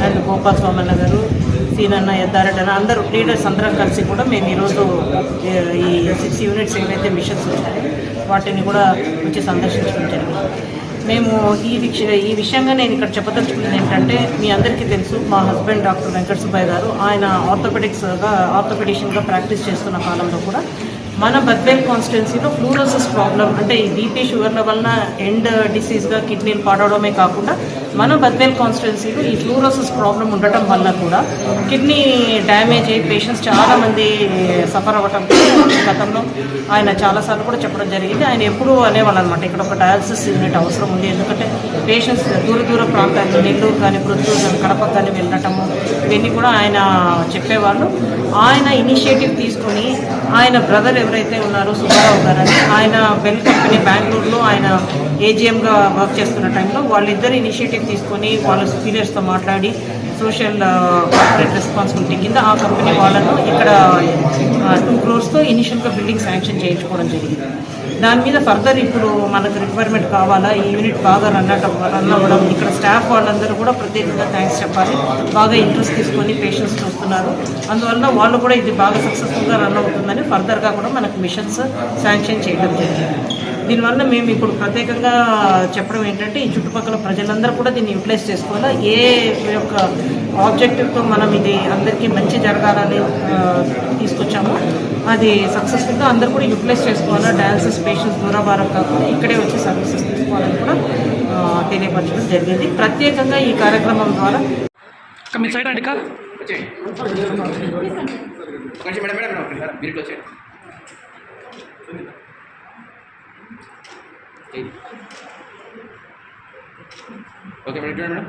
And Gopal Somanna గారు సీనన్న ఎద్దారెడ్డి అందరూ leaders అందరం కలిసి కూడా మేము ఈరోజు ఈ- సిక్స్ యూనిట్స్ ఏవైతే మిషన్స్ వచ్చాయి వాటిని కూడా వచ్చి సందర్శించడం జరిగింది. మేము ఈ విష ఈ విషయంగా నేను ఇక్కడ చెప్పదలుచుకున్నది ఏంటంటే మీ అందరికీ తెలుసు మా హస్బెండ్ డాక్టర్ వెంకట సుబ్బయ్య గారు ఆయన ఆర్థోపెడిక్స్గా ఆర్థోపెడిషన్గా ప్రాక్టీస్ చేస్తున్న కాలంలో కూడా మన బద్వేల్ కాన్స్టిట్యున్సీలో ఫ్లూరోసిస్ ప్రాబ్లం అంటే ఈ బీపీ షుగర్ల వలన ఎండ్ డిసీజ్గా కిడ్నీలు పాడవడమే కాకుండా మన బద్వేల్ కాన్స్టిట్యున్సీలో ఈ ఫ్లూరోసిస్ ప్రాబ్లం ఉండటం వల్ల కూడా కిడ్నీ డ్యామేజ్ అయ్యి పేషెంట్స్ చాలామంది సఫర్ అవ్వటం గతంలో ఆయన చాలాసార్లు కూడా చెప్పడం జరిగింది. ఆయన ఎప్పుడూ అనేవాళ్ళు అనమాట ఇక్కడ ఒక డయాలసిస్ యూనిట్ అవసరం ఉంది. ఎందుకంటే పేషెంట్స్ దూర దూర ప్రాంతాలు నెల్లూరు కానీ పుత్తూరు కానీ కడప కానీ వెళ్ళటము ఇవన్నీ కూడా ఆయన చెప్పేవాళ్ళు. ఆయన ఇనిషియేటివ్ తీసుకొని ఆయన బ్రదర్ ఎవరైతే ఉన్నారో సుబ్బారావు గారని ఆయన బెల్ కంపెనీ బెంగళూరులో ఆయన ఏజిఎంగా వర్క్ చేస్తున్న టైంలో వాళ్ళిద్దరు ఇనిషియేటివ్ తీసుకొని వాళ్ళ సీనియర్స్తో మాట్లాడి సోషల్ కార్పొరేట్ రెస్పాన్సిబిలిటీ కింద ఆ కంపెనీ వాళ్ళను ఇక్కడ టూ క్రోర్స్తో ఇనిషియల్గా బిల్డింగ్ శాంక్షన్ చేయించుకోవడం జరిగింది. దాని మీద ఫర్దర్ ఇప్పుడు మనకు రిక్వైర్మెంట్ కావాలా? ఈ యూనిట్ బాగా రన్ రన్ అవ్వడం ఇక్కడ స్టాఫ్ వాళ్ళందరూ కూడా ప్రత్యేకంగా థ్యాంక్స్ చెప్పాలి. బాగా ఇంట్రెస్ట్ తీసుకొని పేషెంట్స్ చూస్తున్నారు. అందువల్ల వాళ్ళు కూడా ఇది బాగా సక్సెస్ఫుల్గా రన్ అవుతుందని ఫర్దర్గా కూడా మనకు మిషన్స్ శాంక్షన్ చేయడం జరిగింది. దీనివల్ల మేము ఇప్పుడు ప్రత్యేకంగా చెప్పడం ఏంటంటే ఈ చుట్టుపక్కల ప్రజలందరూ కూడా దీన్ని యూటిలైజ్ చేసుకోవాలా? ఏ యొక్క ఆబ్జెక్టివ్తో మనం ఇది అందరికీ మంచి జరగాలని తీసుకొచ్చామో అది సక్సెస్ఫుల్గా అందరూ కూడా యూటిలైజ్ చేసుకోవాలా? డయాలసిస్ పేషెంట్స్ దూరభారం కాకుండా ఇక్కడే వచ్చి సర్వీసెస్ తీసుకోవాలని కూడా తెలియపరచడం జరిగింది. ప్రత్యేకంగా ఈ కార్యక్రమం ద్వారా మీ సైడ్ అండి ஓகே மேடம் மேடம்